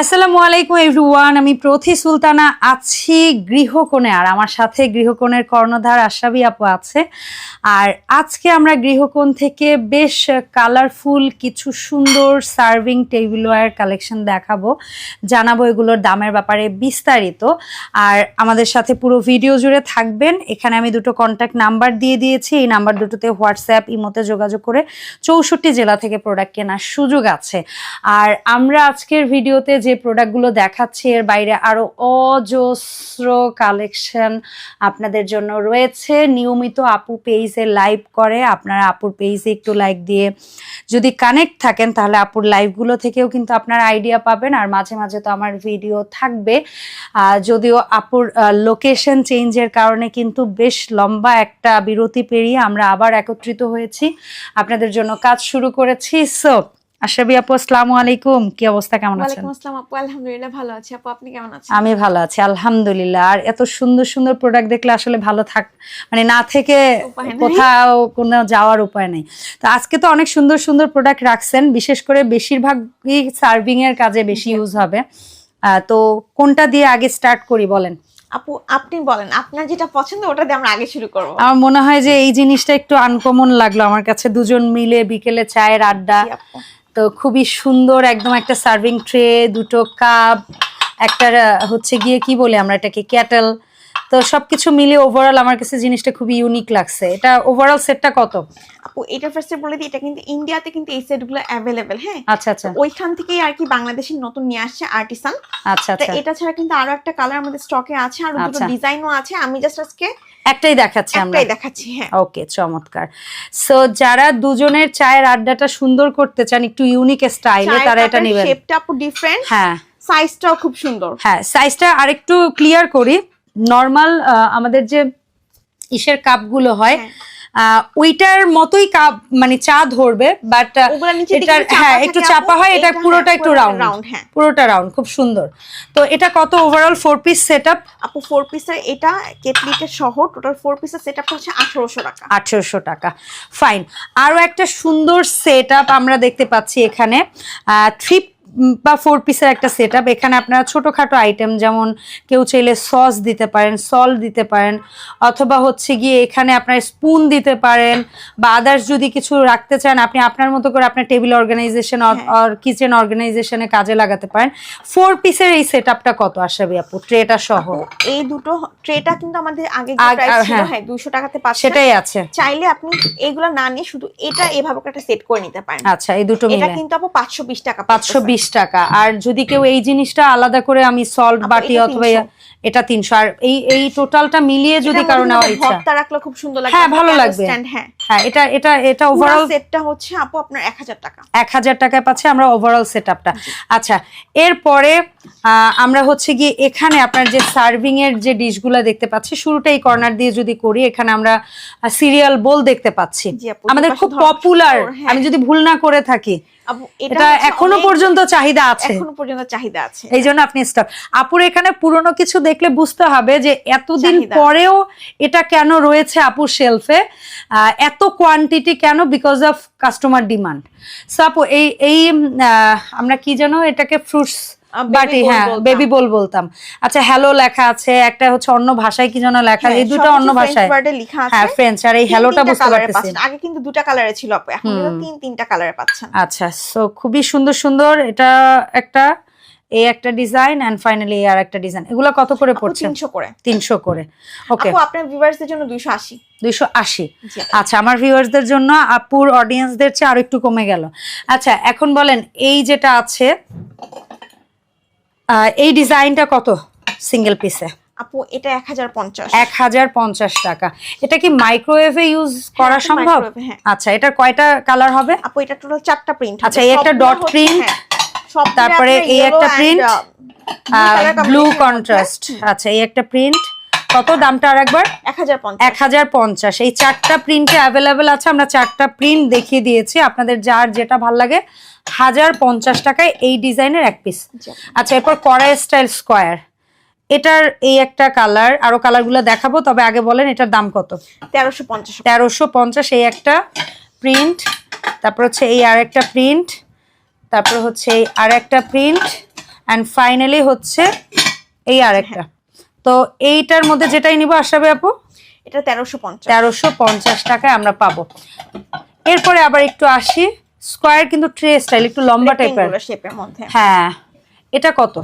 আসসালামু আলাইকুম এভরিওয়ান আমি প্রথি সুলতানা, আছি গৃহকোণে। আর আমার সাথে গৃহকোণের কর্ণধার আশাবি আপু আছে। আর আজকে আমরা গৃহকোণ থেকে বেশ কালারফুল কিছু সুন্দর সার্ভিং টেবিল ওয়ার কালেকশন দেখাবো। জানাব এগুলোর দামের ব্যাপারে বিস্তারিত। আর আমাদের সাথে পুরো ভিডিও জুড়ে থাকবেন। এখানে আমি দুটো কন্ট্যাক্ট নাম্বার দিয়ে দিয়েছি। এই নাম্বার দুটোতে হোয়াটসঅ্যাপ ইমোতে যোগাযোগ করে চৌষট্টি জেলা থেকে প্রোডাক্ট কেনার সুযোগ আছে। আর আমরা আজকের ভিডিওতে যে প্রোডাক্টগুলো দেখাচ্ছি, এর বাইরে আরও অজস্র কালেকশন আপনাদের জন্য রয়েছে। নিয়মিত আপু পেজে লাইভ করে, আপনারা আপুর পেজে একটু লাইক দিয়ে যদি কানেক্ট থাকেন, তাহলে আপুর লাইভগুলো থেকেও কিন্তু আপনারা আইডিয়া পাবেন। আর মাঝে মাঝে তো আমার ভিডিও থাকবে। যদিও আপুর লোকেশন চেঞ্জের কারণে কিন্তু বেশ লম্বা একটা বিরতি পেরিয়ে আমরা আবার একত্রিত হয়েছি। আপনাদের জন্য কাজ শুরু করেছি। সো আশাবি আপু আসসালামু আলাইকুম। কি অবস্থা? কেমন আছেন? ওয়ালাইকুম আসসালাম আপু আলহামদুলিল্লাহ ভালো আছি। আপু আপনি কেমন আছেন? আমি ভালো আছি আলহামদুলিল্লাহ। আর এত সুন্দর সুন্দর প্রোডাক্ট দেখলে আসলে ভালো থাক মানে না থেকে কোথাও কোনো যাওয়ার উপায় নেই। তো আজকে তো অনেক সুন্দর সুন্দর প্রোডাক্ট রাখছেন। বিশেষ করে বেশিরভাগই সার্ভিং এর কাজে বেশি ইউজ হবে। তো কোনটা দিয়ে আগে স্টার্ট করি বলেন? আপু আপনি বলেন। আপনার যেটা পছন্দ ওটা দিয়ে আমরা আগে শুরু করব। আমার মনে হয় যে এই জিনিসটা একটু আনকমন লাগল আমার কাছে। দুজন মিলে বিকেলে চায়ের আড্ডা। তো খুবই সুন্দর একদম একটা সার্ভিং ট্রে দুটো কাপ একটা হচ্ছে গিয়ে কি বলে আমরা এটাকে? ক্যাটেল তো সবকিছু মিলিয়ে ওভারঅল আমার কাছে জিনিসটা খুবই ইউনিক লাগছে। এটা ওভারঅল সেটটা কত? আপু এটা ফার্স্টে বলে দিই এটা কিন্তু ইন্ডিয়াতে কিন্তু এই সেটগুলো অ্যাভেলেবেল হ্যাঁ? আচ্ছা আচ্ছা। ওইখান থেকেই আর কি বাংলাদেশের নতুন নিয়ে আসছে আর্টিসান আচ্ছা আচ্ছা। এটা ছাড়া কিন্তু আরও একটা কালার আমাদের স্টকে আছে আর দুটো আচ্ছা। ডিজাইনও আছে। আমি জাস্ট আজকে একটাই দেখাচ্ছি আমরা। একটাই দেখাচ্ছি হ্যাঁ। ওকে চমৎকার। সো যারা দুজনের চায়ের আড্ডাটা সুন্দর করতে চান একটু ইউনিক স্টাইলে তারা এটা নেবেন। শেপটা আপু ডিফারেন্ট হ্যাঁ। সাইজটাও খুব সুন্দর। হ্যাঁ সাইজটা আরেকটু ক্লিয়ার করি। নর্মাল আমাদের যে ইসের কাপগুলো হয় হ্যাঁ। ওইটার মতোই কাপ মানে চা ধরবে বাট এটার হ্যাঁ একটু চাপা হয় এটা এটা পুরোটা হ্যাঁ, একটু রাউন্ড হ্যাঁ। পুরোটা রাউন্ড খুব সুন্দর। তো এটা কত overall four piece set up আপু ফোর পিসের এটা কেটলিটা সহ টোটাল ফোর পিসের সেটআপটা হচ্ছে আঠারোশো টাকা। আঠেরোশো টাকা। ফাইন আরও একটা সুন্দর সেট আপ আমরা দেখতে পাচ্ছি এখানে। থ্রি বা ফোর পিসের একটা সেট আপ এখানে আপনারা ছোটোখাটো আইটেম যেমন কেউ চাইলে সস দিতে পারেন সল দিতে পারেন অথবা হচ্ছে গিয়ে এখানে আপনার স্পুন দিতে পারেন বা আদার্স যদি কিছু রাখতে চান আপনি আপনার মতো করে আপনার টেবিল অর্গানাইজেশন। আর কিচেন অর্গানাইজেশনে কাজে লাগাতে পারেন। ফোর পিসের এই সেট আপটা কত আসবে আপু? ট্রেটা সহ। এই দুটো ট্রেটা কিন্তু আমাদের আগে হ্যাঁ। হ্যাঁ দুশো টাকাতে পাচ্ছেন সেটাই আছে। চাইলে আপনি এগুলো না নিয়ে শুধু এটা এভাবে একটা সেট করে নিতে পারেন। আচ্ছা এই দুটো এটা কিন্তু আপু পাঁচশো বিশ টাকা পাঁচশো বিশ টাকা। আর যদি কেউ এই জিনিসটা আলাদা করে আমি সল্ট বাটি অথবা এটা তিনশো। আর এই এই টোটালটা মিলিয়ে যদি কারও নেওয়ার ইচ্ছা। ভর্তা রাখলে খুব সুন্দর লাগবে হ্যাঁ, ভালো লাগবে। হ্যাঁ। হ্যাঁ এটা এটা এটা ওভারঅল সেটটা হচ্ছে আপু আপনার এক হাজার টাকা। এক হাজার টাকায় পাচ্ছে আমরা ওভারঅল আচ্ছা এরপরে আহ, আমরা হচ্ছে গিয়ে এখানে আপনার যে সার্ভিং এর যে ডিশগুলো দেখতে পাচ্ছি শুরুটা এই কর্নার দিয়ে যদি করি এখানে আমরা সিরিয়াল বোল দেখতে পাচ্ছি। আমাদের খুব পপুলার হ্যাঁ। আমি যদি ভুল না করে থাকি এটা এখনও পর্যন্ত চাহিদা আছে। এখনও পর্যন্ত চাহিদা আছে। এই জন্য আপনি স্টক আপুর এখানে পুরনো কিছু দেখলে বুঝতে হবে যে এতদিন পরেও এটা কেন রয়েছে আপুর শেলফে এত কোয়ান্টিটি কেন? Because of customer demand so আপু এই এই আমরা কি যেন এটাকে ফ্রুটস বাটি হ্যাঁ বেবি বল বলতাম। আচ্ছা হ্যালো লেখা আছে একটা হচ্ছে অন্য ভাষায় কি যেন লেখা হ্যাঁ, এই দুটো অন্য ভাষায়। লেখা আছে। হ্যাঁ ফ্রেঞ্চ আর এই হ্যালোটা বুঝতে পারতেছি। আগে কিন্তু দুটা কালারে ছিল আপু এখন তিন তিনটা কালারে পাচ্ছেন। আচ্ছা সো খুবই সুন্দর সুন্দর এটা একটা এই একটা ডিজাইন এন্ড ফাইনালি আর একটা ডিজাইন এগুলো কত করে পড়ছে তিনশো করে। তিনশো করে। ওকে আপু আপনার ভিউয়ার্সদের জন্য দুইশো আশি। দুইশো আশি। জি। আপু। আচ্ছা আমার ভিউয়ার্সদের জন্য আপুর অডিয়েন্সদের চেয়ে আরও একটু কমে গেল। আচ্ছা এখন বলেন এই যেটা আছে আহ, এই ডিজাইনটা কত সিঙ্গেল পিসে আপু এটা এক হাজার পঞ্চাশ। এক হাজার পঞ্চাশ টাকা। এটা কি মাইক্রোওয়েভে ইউজ করা সম্ভব? হ্যাঁ। আচ্ছা এটার কয়টা কালার হবে? আপু এটা টোটাল চারটা প্রিন্ট আচ্ছা, এই একটা ডট প্রিন্ট তারপরে এই একটা প্রিন্ট ব্লু কন্ট্রাস্ট আচ্ছা এই একটা প্রিন্ট কত দামটা আর একবার? এক হাজার পঞ্চাশ। এই চারটা প্রিন্টে অ্যাভেলেবেল আছে আমরা চারটা প্রিন্ট দেখিয়ে দিয়েছি। আপনাদের যার যেটা ভালো লাগে হাজার পঞ্চাশ টাকায় এই ডিজাইনের এক পিস আচ্ছা এরপর কড়াই স্টাইল স্কোয়ার এটার এই একটা কালার আরও কালারগুলো দেখাবো তবে আগে বলেন এটার দাম কত? তেরোশো পঞ্চাশ। তেরোশো পঞ্চাশ এই একটা প্রিন্ট তারপর হচ্ছে এই আর একটা প্রিন্ট তারপর হচ্ছে এই আর একটা প্রিন্ট অ্যান্ড ফাইনালি হচ্ছে এই আরেকটা। তো এইটার মধ্যে যেটাই নিব আশাবে আপু? এটা তেরোশো পঞ্চাশ। তেরোশো পঞ্চাশ টাকায় আমরা পাবো। এরপরে আবার একটু আসি। স্কোয়ার কিন্তু ট্রে স্টাইল একটু লম্বা টাইপের শেপের মধ্যে। হ্যাঁ। এটা কত?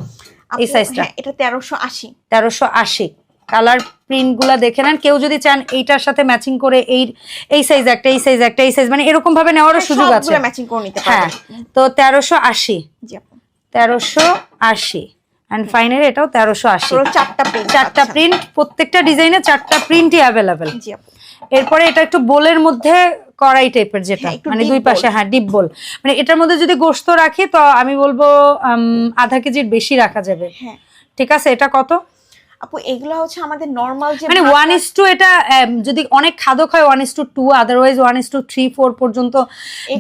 এই সাইজটা হ্যাঁ, এটা তেরোশো আশি। তেরোশো আশি। কালার প্রিন্টগুলা দেখে নেন। কেউ যদি চান এইটার সাথে ম্যাচিং করে এই এই সাইজ একটা এই সাইজ একটা এই সাইজ মানে এরকম ভাবে নেওয়ারও সুযোগ আছে। ম্যাচিং করে নিতে হ্যাঁ তো তেরোশো আশি। জি আপু। তেরোশো আশি। অ্যান্ড ফাইনালি এটাও তেরোশো আশি। চারটা প্রিন্ট চারটা প্রিন্ট প্রত্যেকটা ডিজাইনে চারটা প্রিন্টই অ্যাভেলেবেল এরপরে এটা একটু বোলের মধ্যে কড়াই টাইপের যেটা হ্যাঁ, মানে দুই পাশে হ্যাঁ ডিপ বোল মানে এটার মধ্যে যদি গোস্ত রাখি তো আমি বলব আধা কেজির বেশি রাখা যাবে। হ্যাঁ। ঠিক আছে এটা কত? আপু এগুলো হচ্ছে আমাদের নর্মাল যে মানে ওয়ান ইস টু এটা যদি অনেক খাদক হয় one is to two otherwise one is to two three four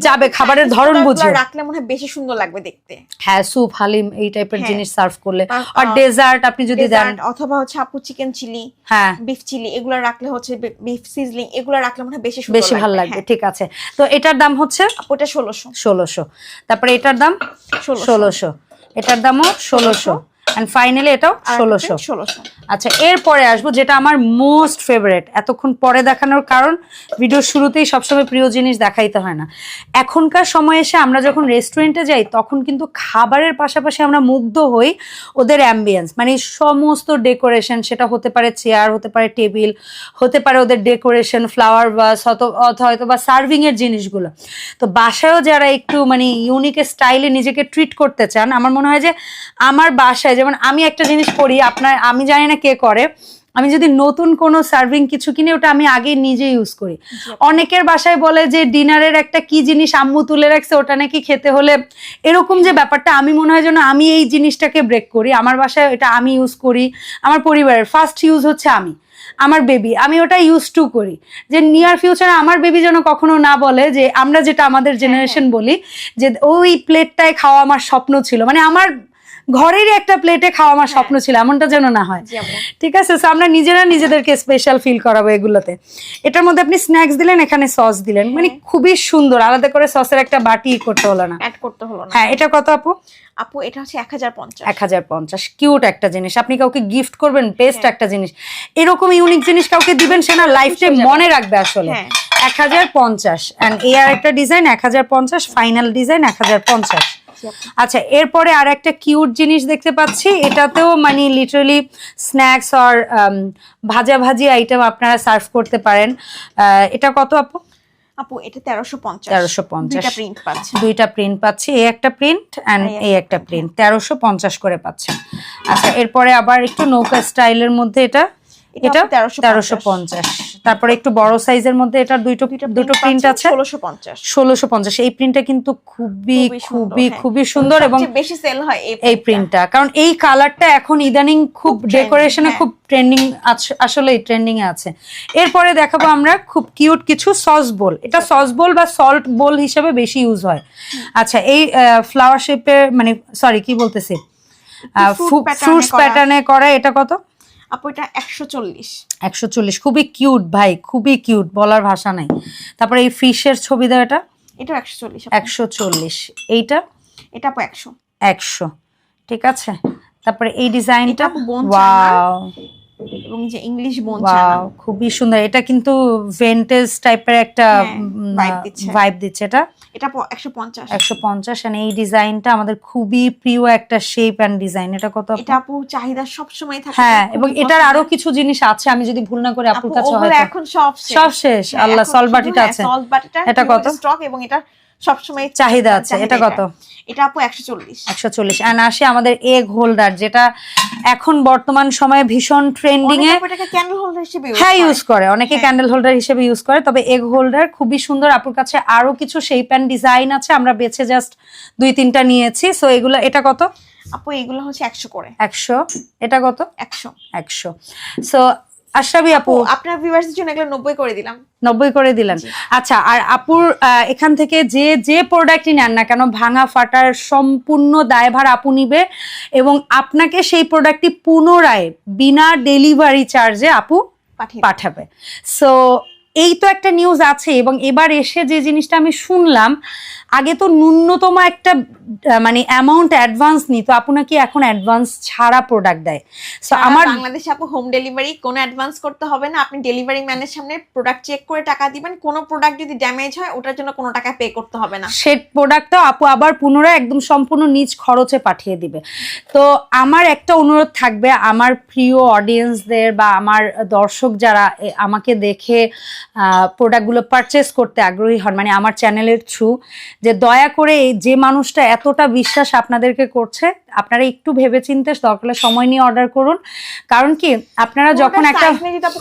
যাবে। খাবারের ধরন বুঝে রাখলে মনে হয় বেশি সুন্দর লাগবে দেখতে। হ্যাঁ স্যুপ হালিম এই টাইপের হ্যাঁ। জিনিস সার্ভ করলে। আর, ডেজার্ট আপনি যদি দেন। অথবা হচ্ছে আপু চিকেন চিলি হ্যাঁ। বিফ চিলি এগুলো রাখলে হচ্ছে বিফ সিজলিং এগুলো রাখলে মনে হয় বেশি সুন্দর বেশি ভালো লাগবে। হ্যাঁ। ঠিক আছে। তো এটার দাম হচ্ছে? আপু এটা ষোলোশো। ষোলোশো। তারপরে এটার দাম? ষোলোশো। এটার দামও ষোলোশো। অ্যান্ড ফাইনালি এটাও ষোলোশো। ষোলোশো। আচ্ছা এরপরে আসব যেটা আমার মোস্ট ফেভারেট এতক্ষণ পরে দেখানোর কারণ ভিডিওর শুরুতেই সবসময় প্রিয় জিনিস দেখাইতে হয় না। এখনকার সময় এসে আমরা যখন রেস্টুরেন্টে যাই তখন কিন্তু খাবারের পাশাপাশি আমরা মুগ্ধ হই ওদের অ্যাম্বিয়েন্স মানে সমস্ত ডেকোরেশন সেটা হতে পারে চেয়ার হতে পারে টেবিল হতে পারে ওদের ডেকোরেশন ফ্লাওয়ার বাস হয়তো বা সার্ভিং এর জিনিসগুলো। তো বাসায়ও যারা একটু মানে ইউনিক স্টাইলে নিজেকে ট্রিট করতে চান আমার মনে হয় যে আমার বাসায় যেমন আমি একটা জিনিস করি আপনার আমি জানি না কে করে আমি যদি নতুন কোনো সার্ভিং কিছু কিনে ওটা আমি আগে নিজে ইউজ করি। অনেকের বাসায় বলে যে ডিনারের একটা কি জিনিস আম্মু তুলে রাখছে ওটা নাকি খেতে হলে এরকম যে ব্যাপারটা আমি মনে হয় যেন আমি এই জিনিসটাকে ব্রেক করি। আমার বাসায় এটা আমি ইউজ করি আমার পরিবারের ফার্স্ট ইউজ হচ্ছে আমি আমার বেবি আমি ওটা ইউজ টু করি। যে নিয়ার ফিউচারে আমার বেবি যেন কখনো না বলে যে আমরা যেটা আমাদের জেনারেশন বলি যে ওই প্লেটটায় খাওয়া আমার স্বপ্ন ছিল। মানে আমার ঘরেরই একটা প্লেটে খাওয়া আমার স্বপ্ন ছিল এমনটা যেন না হয়। ঠিক আছে? So আমরা নিজেরা নিজেদেরকে স্পেশাল ফিল করাবো এগুলোতে। এটার মধ্যে আপনি স্ন্যাক্স দিলেন এখানে সস দিলেন। মানে খুবই সুন্দর আলাদা করে সসের একটা বাটি করতে হলো না। অ্যাড করতে হলো না। হ্যাঁ এটা কত আপু? আপু এটা হচ্ছে এক হাজার পঞ্চাশ। এক হাজার পঞ্চাশ। কিউট একটা জিনিস। আপনি কাউকে গিফট করবেন বেস্ট হ্যাঁ। একটা জিনিস। এরকম ইউনিক জিনিস কাউকে দিবেন সে না লাইফ হয়ে। মনে রাখবে আসলে। হ্যাঁ। এক হাজার পঞ্চাশ। অ্যান্ড এই আর একটা ডিজাইন এক হাজার পঞ্চাশ। ফাইনাল ডিজাইন এক হাজার পঞ্চাশ। আচ্ছা এরপরে আর একটা কিউট জিনিস দেখতে পাচ্ছি। এটাতেও মানে লিটারালি স্ন্যাক্স আর ভাজা ভাজি আইটেম আপনারা সার্ভ করতে পারেন। এটা কত আপু? আপু এটা তেরোশো পঞ্চাশ। 1350 দুইটা প্রিন্ট পাচ্ছে। দুইটা প্রিন্ট পাচ্ছি। এই একটা প্রিন্ট অ্যান্ড এই একটা প্রিন্ট তেরোশো পঞ্চাশ করে পাচ্ছেন। আচ্ছা এরপরে আবার একটু নৌকা স্টাইলের মধ্যে এটা। এটা এটা আপু 1350 তেরোশো পঞ্চাশ। তারপরে একটু বড় সাইজের মধ্যে এটার দুটো দুটো প্রিন্ট আছে। ষোলোশো পঞ্চাশ। ষোলোশো পঞ্চাশ। এই প্রিন্টটা কিন্তু খুবই খুবই হ্যাঁ। খুবই সুন্দর এবং বেশি সেল হয় এই প্রিন্টটা কারণ এই কালারটা এখন ইদানিং খুব ডেকোরেশনে। খুব ট্রেন্ডিং আসলে ট্রেন্ডিং এ আছে। এরপরে দেখাবো আমরা খুব কিউট কিছু সস বোল এটা সস বোল বা সল্ট বোল হিসেবে বেশি ইউজ হয়। আচ্ছা এই ফ্লাওয়ার শেপের মানে সরি কি বলতেছি? ফ্রুটস। প্যাটার্নে করা এটা কত? আপু এটা একশো চল্লিশ। একশো চল্লিশ খুবই কিউট ভাই খুবই কিউট বলার ভাষা নাই। তারপরে এই ফিশের ছবি দাও এটা। এটা একশো চল্লিশ একশো চল্লিশ এইটা? এটা আপু একশো। একশো ঠিক আছে। তারপরে এই ডিজাইনটা। ওয়াও এবং যে ইংলিশ খুবই সুন্দর। এটা কিন্তু ভেন্টেজ টাইপের একটা হ্যাঁ, vibe দিচ্ছে। ভাইব দিচ্ছে এটা। এটা এই ডিজাইনটা আমাদের খুবই প্রিয় একটা শেপ ডিজাইন এটা কত এটা আপু চাহিদা থাকে। হ্যাঁ এবং এটার আরও কিছু জিনিস আছে আমি যদি ভুল না করে আপুর কাছে হয়তো। এখন সব শেষ। সব শেষ। হ্যাঁ, আল্লাহ এখন সল বাটিটা হ্যাঁ, আছে। salt বাটিটা এটা কত? স্টক এবং এটা সবসময় চাহিদা আছে। এটা কত? এটা আপু একশো চল্লিশ। একশো চল্লিশ। আসে আমাদের এগ হোল্ডার যেটা এখন বর্তমান সময়ে ভীষণ ট্রেন্ডিং এ ক্যান্ডেল হোল্ডার হিসেবে হ্যাঁ ইউজ করে। অনেকে। ক্যান্ডেল হোল্ডার হিসেবে ইউজ করে। তবে এগ হোল্ডার খুবই সুন্দর। আপুর কাছে আরও কিছু শেপ অ্যান্ড ডিজাইন আছে। আমরা বেছে জাস্ট দুই তিনটা নিয়েছি। সো এগুলো এটা কত? আপু এগুলো হচ্ছে একশো করে। একশো। এটা কত? একশো। একশো। সো আশরাবি আপু আপু। আপনার ভিউয়ার্সের জন্য এগুলো নব্বই করে দিলাম। নব্বই করে দিলেন। আচ্ছা আর আপুর এখান থেকে যে যে প্রোডাক্টই নেন না কেন ভাঙা ফাটার সম্পূর্ণ দায়ভার আপু নিবে এবং আপনাকে সেই প্রোডাক্টটি পুনরায় বিনা ডেলিভারি চার্জে আপু পাঠাবে। সো এই তো একটা নিউজ আছে এবং এবার এসে যে জিনিসটা আমি শুনলাম আগে তো ন্যূনতম একটা মানে অ্যামাউন্ট অ্যাডভান্স নিত আপনাকে এখন অ্যাডভান্স ছাড়া প্রোডাক্ট দেয়? সো আমার বাংলাদেশে আপু হোম ডেলিভারি কোনো অ্যাডভান্স করতে হবে না। আপনি ডেলিভারি ম্যানের সামনে প্রোডাক্ট চেক করে টাকা দিবেন। কোনো প্রোডাক্ট যদি ড্যামেজ হয় ওটার জন্য কোনো টাকা পে করতে হবে না। সে প্রোডাক্টটা আপু আবার পুনরায় একদম সম্পূর্ণ নিজ খরচে পাঠিয়ে দিবে। তো আমার একটা অনুরোধ থাকবে আমার প্রিয় অডিয়েন্সদের বা আমার দর্শক যারা আমাকে দেখে প্রোডাক্টগুলো পারচেস করতে আগ্রহী হন মানে আমার চ্যানেলের থ্রু যে দয়া করে এই যে মানুষটা এতটা বিশ্বাস আপনাদেরকে করছে আপনারা একটু ভেবেচিন্তে দরকার সময় নিয়ে অর্ডার করুন। কারণ কি আপনারা যখন একটা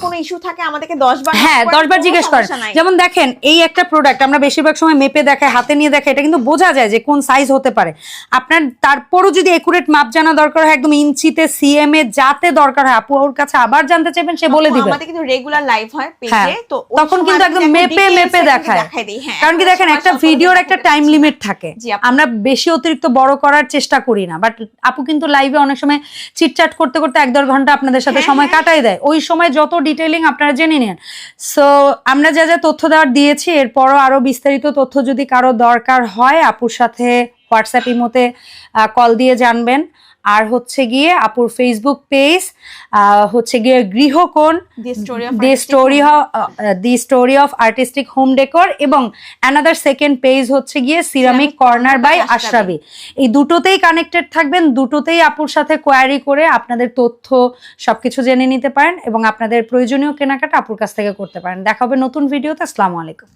কোনো ইস্যু থাকে আমাদেরকে 10 বার হ্যাঁ knock দশ বার জিজ্ঞেস করেন। যেমন দেখেন এই একটা প্রোডাক্ট আমরা বেশিরভাগ সময় মেপে দেখাই হাতে নিয়ে দেখে এটা কিন্তু বোঝা যায় যে কোন সাইজ হতে পারে। আপনার তারপরও যদি একুরেট মাপ জানা দরকার হয় একদম ইঞ্চিতে সিএম এ যাতে দরকার হয় আপু ওর কাছে আবার জানতে চাইবেন সে বলে দিবে। আমাদের কিন্তু রেগুলার লাইভ হয় হ্যাঁ, পেজে তো তখন কিন্তু একদম মেপে মেপে দেখায়। হ্যাঁ, কারণ কি দেখেন একটা ভিডিওর একটা টাইম লিমিট থাকে। আমরা বেশি অতিরিক্ত বড় করার চেষ্টা করি না বাট আপু কিন্তু লাইভে অনেক সময় চিটচাট করতে করতে এক দেড় ঘণ্টা আপনাদের সাথে হ্যাঁ, সময় হ্যাঁ। কাটাই দেয়। ওই সময় যত ডিটেলিং আপনারা জেনে নেন। সো আমরা যা যা তথ্য দেওয়ার দিয়েছি এরপরও আরও বিস্তারিত তথ্য যদি কারও দরকার হয় আপুর সাথে হোয়াটসঅ্যাপ ইমোতে কল দিয়ে জানবেন। আর হচ্ছে গিয়ে আপুর ফেসবুক পেজ হচ্ছে গিয়ে Grihakon the story the story of artistic home decor এবং অ্যানাদার সেকেন্ড পেজ হচ্ছে গিয়ে সিরামিক কর্নার বাই আশরাবি এই দুটোতেই কানেক্টেড থাকবেন দুটোতেই আপুর সাথে কোয়ারি করে আপনাদের তথ্য সবকিছু জেনে নিতে পারেন এবং আপনাদের প্রয়োজনীয় কেনাকাটা আপুর কাছ থেকে করতে পারেন। দেখা হবে নতুন ভিডিওতে আসসালামু আলাইকুম।